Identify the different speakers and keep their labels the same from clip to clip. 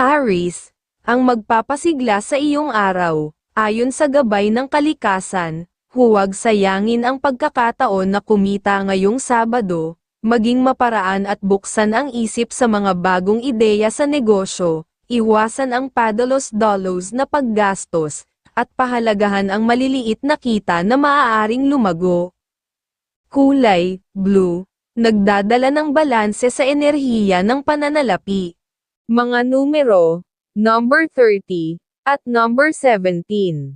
Speaker 1: Aris, ang magpapasigla sa iyong araw, ayon sa gabay ng kalikasan, huwag sayangin ang pagkakataon na kumita ngayong Sabado, maging maparaan at buksan ang isip sa mga bagong ideya sa negosyo, iwasan ang padalos-dolos na paggastos, at pahalagahan ang maliliit na kita na maaaring lumago. Kulay, blue, nagdadala ng balanse sa enerhiya ng pananalapi. Mga numero, number 30, at number 17.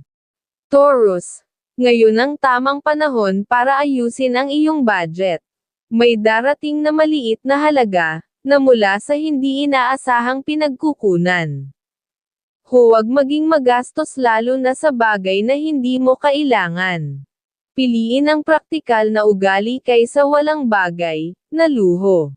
Speaker 1: Taurus, ngayon ang tamang panahon para ayusin ang iyong budget. May darating na maliit na halaga, na mula sa hindi inaasahang pinagkukunan. Huwag maging magastos lalo na sa bagay na hindi mo kailangan. Piliin ang praktikal na ugali kaysa walang bagay, na luho.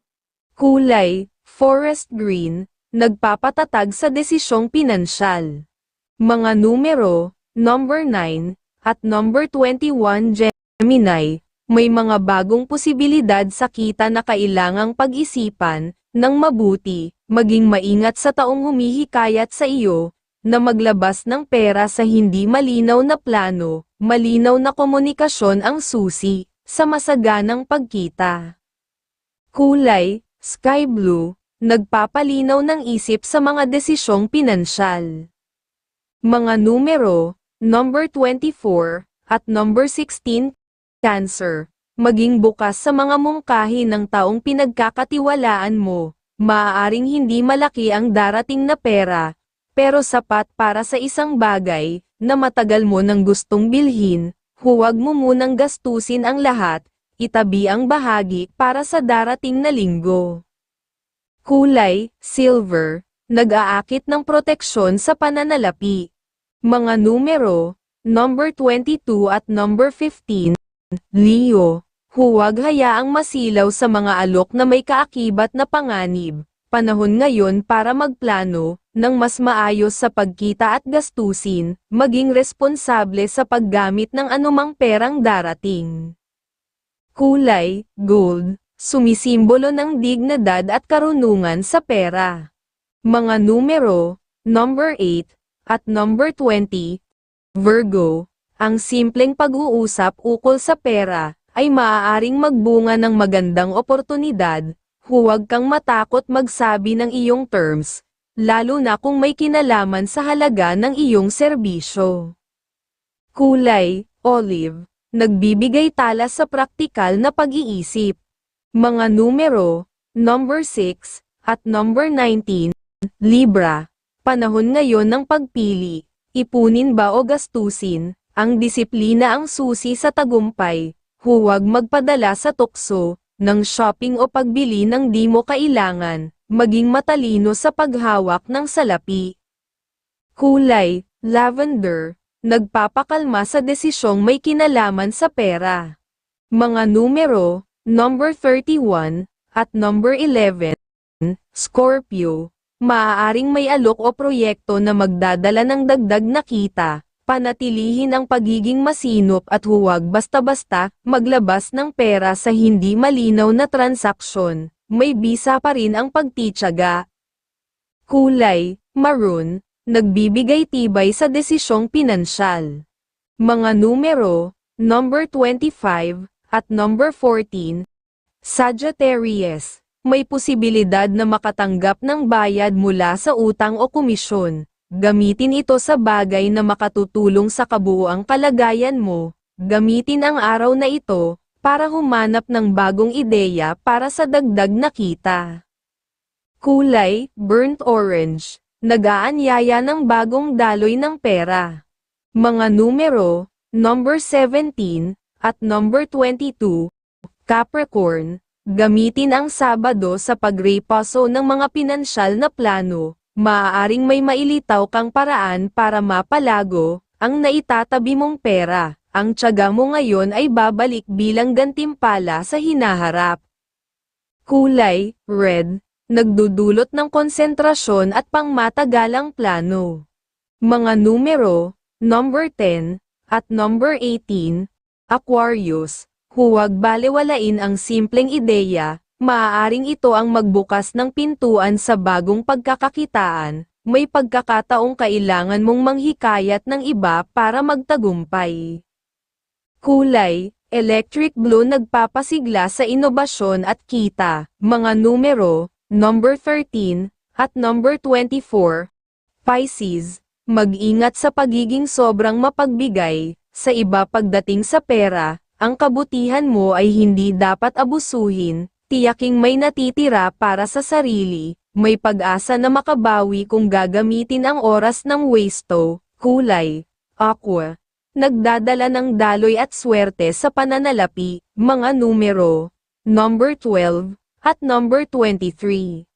Speaker 1: Kulay, forest green, nagpapatatag sa desisyong pinansyal. Mga numero, number 9, at number 21 Gemini, may mga bagong posibilidad sa kita na kailangang pag-isipan, ng mabuti, maging maingat sa taong humihikayat sa iyo, na maglabas ng pera sa hindi malinaw na plano, malinaw na komunikasyon ang susi, sa masaganang pagkita. Kulay, sky blue, nagpapalinaw ng isip sa mga desisyong pinansyal. Mga numero, number 24, at number 16, Cancer, maging bukas sa mga mungkahi ng taong pinagkakatiwalaan mo, maaaring hindi malaki ang darating na pera, pero sapat para sa isang bagay, na matagal mo nang gustong bilhin, huwag mo munang gastusin ang lahat, itabi ang bahagi para sa darating na linggo. Kulay, silver, nag-aakit ng proteksyon sa pananalapi. Mga numero, number 22 at number 15, Leo, huwag hayaang masilaw sa mga alok na may kaakibat na panganib. Panahon ngayon para magplano, ng mas maayos sa pagkita at gastusin, maging responsable sa paggamit ng anumang perang darating. Kulay, gold, sumisimbolo ng dignidad at karunungan sa pera. Mga numero, number 8, at number 20, Virgo, ang simpleng pag-uusap ukol sa pera, ay maaaring magbunga ng magandang oportunidad, huwag kang matakot magsabi ng iyong terms, lalo na kung may kinalaman sa halaga ng iyong serbisyo. Kulay, olive, nagbibigay tala sa praktikal na pag-iisip. Mga numero, number 6, at number 19, Libra, panahon ngayon ng pagpili, ipunin ba o gastusin, ang disiplina ang susi sa tagumpay, huwag magpadala sa tukso, ng shopping o pagbili ng di mo kailangan, maging matalino sa paghawak ng salapi. Kulay, lavender, nagpapakalma sa desisyong may kinalaman sa pera. Mga numero, number 31, at number 11, Scorpio, maaaring may alok o proyekto na magdadala ng dagdag na kita, panatilihin ang pagiging masinop at huwag basta-basta maglabas ng pera sa hindi malinaw na transaksyon, may bisa pa rin ang pagtityaga. Kulay, maroon, nagbibigay tibay sa desisyong pinansyal. Mga numero, number 25, at number 14, Sagittarius, may posibilidad na makatanggap ng bayad mula sa utang o komisyon, Gamitin ito sa bagay na makatutulong sa kabuuang kalagayan mo. Gamitin ang araw na ito para humanap ng bagong ideya para sa dagdag na kita. Kulay, burnt orange, nagaanyaya ng bagong daloy ng pera. Mga numero, number 17, at number 22, Capricorn, gamitin ang Sabado sa pagrepaso ng mga pinansyal na plano, maaaring may mailitaw kang paraan para mapalago, ang naitatabi mong pera, ang tiyaga mo ngayon ay babalik bilang gantimpala sa hinaharap. Kulay, red, nagdudulot ng konsentrasyon at pangmatagalang plano. Mga numero, number 10, at number 18, Aquarius, huwag balewalain ang simpleng ideya, maaaring ito ang magbukas ng pintuan sa bagong pagkakakitaan, may pagkakataong kailangan mong manghikayat ng iba para magtagumpay. Kulay, electric blue nagpapasigla sa inobasyon at kita, mga numero, number 13, at number 24. Pisces, mag-ingat sa pagiging sobrang mapagbigay, sa iba pagdating sa pera, ang kabutihan mo ay hindi dapat abusuhin, tiyaking may natitira para sa sarili, may pag-asa na makabawi kung gagamitin ang oras ng wasto, kulay, aqua. Nagdadala ng daloy at swerte sa pananalapi, mga numero, number 12, at number 23.